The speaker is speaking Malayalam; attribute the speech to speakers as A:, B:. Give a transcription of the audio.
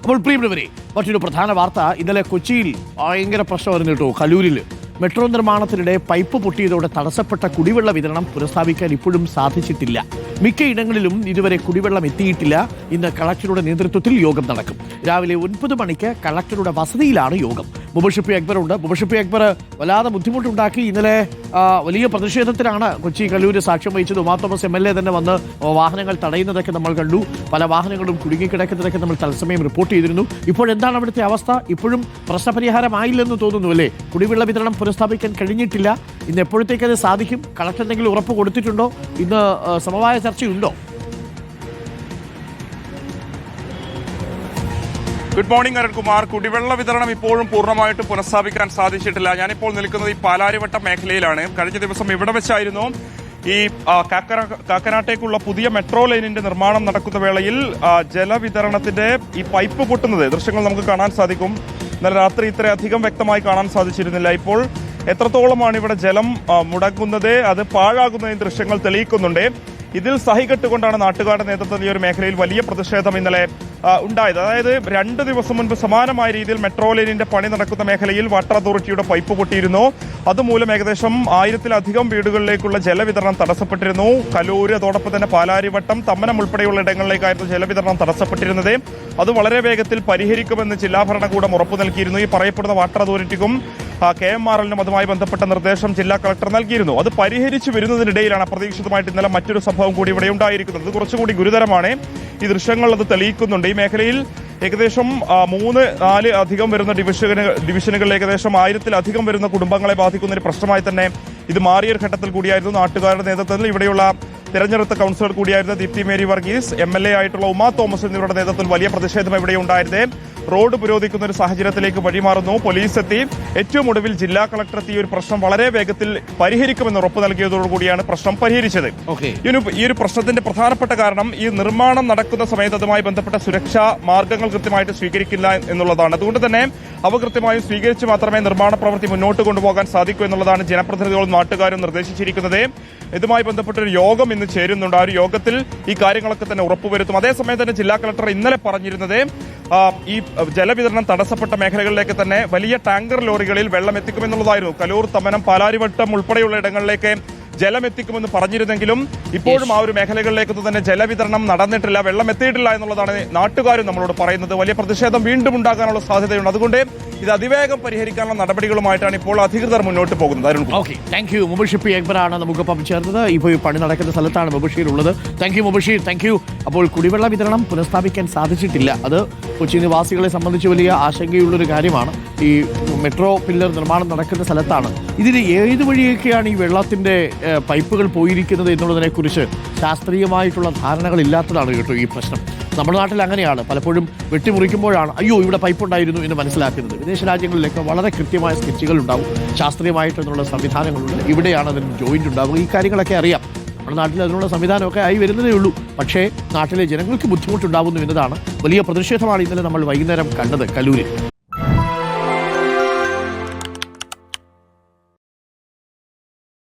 A: അപ്പോൾ പ്രിയപ്പെട്ടവരെ മറ്റൊരു പ്രധാന വാർത്ത. ഇന്നലെ കൊച്ചിയിൽ ഭയങ്കര പ്രശ്നമായിരുന്നു കേട്ടോ കലൂരിൽ. മെട്രോ നിർമ്മാണത്തിനിടെ പൈപ്പ് പൊട്ടിയതോടെ തടസ്സപ്പെട്ട കുടിവെള്ള വിതരണം പുനഃസ്ഥാപിക്കാൻ ഇപ്പോഴും സാധിച്ചിട്ടില്ല. മിക്ക ഇടങ്ങളിലും ഇതുവരെ കുടിവെള്ളം എത്തിയിട്ടില്ല. ഇന്ന് കളക്ടറുടെ നേതൃത്വത്തിൽ യോഗം നടക്കും. രാവിലെ ഒൻപത് മണിക്ക് കളക്ടറുടെ വസതിയിലാണ് യോഗം. മുബഷിപ്പി അക്ബർ ഉണ്ട് മുബഷിപ്പി അക്ബർ വല്ലാതെ ബുദ്ധിമുട്ടുണ്ടാക്കി. ഇന്നലെ വലിയ പ്രതിഷേധത്തിലാണ് കൊച്ചി കല്ലൂര് സാക്ഷ്യം വഹിച്ചത്. Uma Thomas M L A തന്നെ വന്ന് വാഹനങ്ങൾ തടയുന്നതൊക്കെ നമ്മൾ കണ്ടു. പല വാഹനങ്ങളും കുടുങ്ങിക്കിടക്കുന്നതൊക്കെ നമ്മൾ തത്സമയം റിപ്പോർട്ട് ചെയ്തിരുന്നു. ഇപ്പോഴെന്താണ് അവിടുത്തെ അവസ്ഥ? ഇപ്പോഴും പ്രശ്നപരിഹാരമായില്ലെന്ന് തോന്നുന്നു അല്ലേ? കുടിവെള്ള വിതരണം പുനഃസ്ഥാപിക്കാൻ കഴിഞ്ഞിട്ടില്ല. ഇന്ന് എപ്പോഴത്തേക്കത് സാധിക്കും? കളക്ടർ എന്തെങ്കിലും ഉറപ്പ് കൊടുത്തിട്ടുണ്ടോ? ഇന്ന് സമവായ ചർച്ചയുണ്ടോ?
B: Good morning Arunkumar. കുടിവെള്ള വിതരണം ഇപ്പോഴും പൂർണമായിട്ട് പുനഃസ്ഥാപിക്കാൻ സാധിച്ചിട്ടില്ല. ഞാനിപ്പോൾ നിൽക്കുന്നത് ഈ പാലാരിവട്ടം മേഖലയിലാണ്. കഴിഞ്ഞ ദിവസം ഇവിടെ വെച്ചായിരുന്നു ഈ കാക്കനാട്ടേക്കുള്ള പുതിയ മെട്രോ ലൈനിന്റെ നിർമ്മാണം നടക്കുന്ന വേളയിൽ ജലവിതരണത്തിന്റെ ഈ പൈപ്പ് പൊട്ടുന്നത് ദൃശ്യങ്ങൾ നമുക്ക് കാണാൻ സാധിക്കും. ഇന്നലെ രാത്രി ഇത്രയധികം വ്യക്തമായി കാണാൻ സാധിച്ചിരുന്നില്ല. ഇപ്പോൾ എത്രത്തോളമാണ് ഇവിടെ ജലം മുടങ്ങുന്നത്? അത് പാഴാകുന്നതിന് ദൃശ്യങ്ങൾ തെളിയിക്കുന്നുണ്ട്. ഇതിൽ സഹികെട്ടുകൊണ്ടാണ് നാട്ടുകാരുടെ നേതൃത്വത്തിൽ ഈ ഒരു മേഖലയിൽ വലിയ പ്രതിഷേധം ഇന്നലെ ഉണ്ടായത്. അതായത് രണ്ട് ദിവസം മുൻപ് സമാനമായ രീതിയിൽ മെട്രോ ലൈനിന്റെ പണി നടക്കുന്ന മേഖലയിൽ വാട്ടർ അതോറിറ്റിയുടെ പൈപ്പ് പൊട്ടിയിരുന്നു. അതുമൂലം ഏകദേശം ആയിരത്തിലധികം വീടുകളിലേക്കുള്ള ജലവിതരണം തടസ്സപ്പെട്ടിരുന്നു. കലൂര് അതോടൊപ്പം തന്നെ പാലാരിവട്ടം തമ്മനം ഉൾപ്പെടെയുള്ള ഇടങ്ങളിലേക്കായിരുന്നു ജലവിതരണം തടസ്സപ്പെട്ടിരുന്നത്. അത് വളരെ വേഗത്തിൽ പരിഹരിക്കുമെന്ന് ജില്ലാ ഭരണകൂടം ഉറപ്പു നൽകിയിരുന്നു. ഈ പറയപ്പെടുന്ന വാട്ടർ അതോറിറ്റിക്കും കെ എം ആർ എല്ലിനും അതുമായി ബന്ധപ്പെട്ട നിർദ്ദേശം ജില്ലാ കളക്ടർ നൽകിയിരുന്നു. അത് പരിഹരിച്ചു വരുന്നതിനിടയിലാണ് അപ്രതീക്ഷിതമായിട്ട് ഇന്നലെ മറ്റൊരു സംഭവം കൂടി ഇവിടെ ഉണ്ടായിരിക്കുന്നത്. കുറച്ചുകൂടി ഗുരുതരമാണ്. ഈ ദൃശ്യങ്ങൾ അത് തെളിയിക്കുന്നുണ്ട്. ഈ മേഖലയിൽ ഏകദേശം മൂന്ന് നാല് അധികം വരുന്ന ഡിവിഷന് ഡിവിഷനുകളിൽ ഏകദേശം ആയിരത്തിലധികം വരുന്ന കുടുംബങ്ങളെ ബാധിക്കുന്ന ഒരു പ്രശ്നമായി തന്നെ ഇത് മാറിയൊരു ഘട്ടത്തിൽ കൂടിയായിരുന്നു നാട്ടുകാരുടെ നേതൃത്വത്തിൽ ഇവിടെയുള്ള തെരഞ്ഞെടുത്ത councillor കൂടിയായിരുന്ന Deepthi Mary Varghese M L A ആയിട്ടുള്ള ഉമാ തോമസ് എന്നിവരുടെ നേതൃത്വത്തിൽ വലിയ പ്രതിഷേധം ഇവിടെ ഉണ്ടായിരുന്നേ റോഡ് പുരോധിക്കുന്ന ഒരു സാഹചര്യത്തിലേക്ക് വഴിമാറുന്നു. പോലീസ് എത്തി. ഏറ്റവും ഒടുവിൽ ജില്ലാ കളക്ടർ എത്തി ഈ ഒരു പ്രശ്നം വളരെ വേഗത്തിൽ പരിഹരിക്കുമെന്ന് ഉറപ്പ് നൽകിയതോടുകൂടിയാണ് പ്രശ്നം പരിഹരിച്ചത്. ഈ ഒരു പ്രശ്നത്തിന്റെ പ്രധാനപ്പെട്ട കാരണം ഈ നിർമ്മാണം നടക്കുന്ന സമയത്ത് അതുമായി ബന്ധപ്പെട്ട സുരക്ഷാ മാർഗങ്ങൾ കൃത്യമായിട്ട് സ്വീകരിക്കില്ല എന്നുള്ളതാണ്. അതുകൊണ്ട് തന്നെ അവ കൃത്യമായും സ്വീകരിച്ച് മാത്രമേ നിർമ്മാണ പ്രവൃത്തി മുന്നോട്ട് കൊണ്ടുപോകാൻ സാധിക്കൂ എന്നുള്ളതാണ് ജനപ്രതിനിധികളും നാട്ടുകാരും നിർദ്ദേശിച്ചിരിക്കുന്നത്. ഇതുമായി ബന്ധപ്പെട്ട ഒരു യോഗം ഇന്ന് ചേരുന്നുണ്ട്. ആ ഒരു യോഗത്തിൽ ഈ കാര്യങ്ങളൊക്കെ തന്നെ ഉറപ്പുവരുത്തും. അതേസമയം തന്നെ ജില്ലാ കളക്ടർ ഇന്നലെ പറഞ്ഞിരുന്നത് ഈ ജലവിതരണം തടസ്സപ്പെട്ട മേഖലകളിലേക്ക് തന്നെ വലിയ ടാങ്കർ ലോറികളിൽ വെള്ളം എത്തിക്കുമെന്നുള്ളതായിരുന്നു. കലൂർ തമനം പാലാരിവട്ടം ഉൾപ്പെടെയുള്ള ഇടങ്ങളിലേക്ക് ജലം എത്തിക്കുമെന്ന് പറഞ്ഞിരുന്നെങ്കിലും ഇപ്പോഴും ആ ഒരു മേഖലകളിലേക്ക് തന്നെ ജലവിതരണം നടന്നിട്ടില്ല വെള്ളം എത്തിയിട്ടില്ല എന്നുള്ളതാണ് നാട്ടുകാരും നമ്മളോട് പറയുന്നത്. വലിയ പ്രതിഷേധം വീണ്ടും ഉണ്ടാകാനുള്ള സാധ്യതയുണ്ട്. അതുകൊണ്ട് ഇത് അതിവേഗം പരിഹരിക്കാനുള്ള നടപടികളുമായിട്ടാണ് ഇപ്പോൾ അധികൃതർ മുന്നോട്ട് പോകുന്നത്. അരുൺ.
A: ഓക്കെ താങ്ക് യു മുബഷിപ്പി അക്ബറാണ് നമുക്കൊപ്പം ചേർന്നത്. ഇപ്പോൾ ഈ പണി നടക്കുന്ന സ്ഥലത്താണ് മുബഷീർ ഉള്ളത് thank you Mubashir thank you അപ്പോൾ കുടിവെള്ള വിതരണം പുനഃസ്ഥാപിക്കാൻ സാധിച്ചിട്ടില്ല. അത് കൊച്ചി നിവാസികളെ സംബന്ധിച്ച് വലിയ ആശങ്കയുള്ളൊരു കാര്യമാണ്. ഈ മെട്രോ പില്ലർ നിർമ്മാണം നടക്കുന്ന സ്ഥലത്താണ്. ഇതിന് ഏത് വഴിയൊക്കെയാണ് ഈ വെള്ളത്തിന്റെ പൈപ്പുകൾ പോയിരിക്കുന്നത് എന്നുള്ളതിനെക്കുറിച്ച് ശാസ്ത്രീയമായിട്ടുള്ള ധാരണകൾ ഇല്ലാത്തതാണ് കേട്ടോ ഈ പ്രശ്നം. നമ്മുടെ നാട്ടിൽ അങ്ങനെയാണ്. പലപ്പോഴും വെട്ടിമുറിക്കുമ്പോഴാണ് അയ്യോ ഇവിടെ പൈപ്പ് ഉണ്ടായിരുന്നു എന്ന് മനസ്സിലാക്കുന്നത്. വിദേശ രാജ്യങ്ങളിലൊക്കെ വളരെ കൃത്യമായ സ്കെച്ചുകൾ ഉണ്ടാവും. ശാസ്ത്രീയമായിട്ടുള്ള സംവിധാനങ്ങളുണ്ട്. ഇവിടെയാണ് അതിന് ജോയിന്റ് ഉണ്ടാവുക. ഈ കാര്യങ്ങളൊക്കെ അറിയാം. നമ്മുടെ നാട്ടിൽ അതിനുള്ള സംവിധാനമൊക്കെ ആയി വരുന്നതേ ഉള്ളൂ. പക്ഷേ നാട്ടിലെ ജനങ്ങൾക്ക് ബുദ്ധിമുട്ടുണ്ടാവുന്നു എന്നതാണ് വലിയ പ്രതിഷേധമാണ് ഇന്നലെ നമ്മൾ വൈകുന്നേരം കണ്ടത് കലൂരിൽ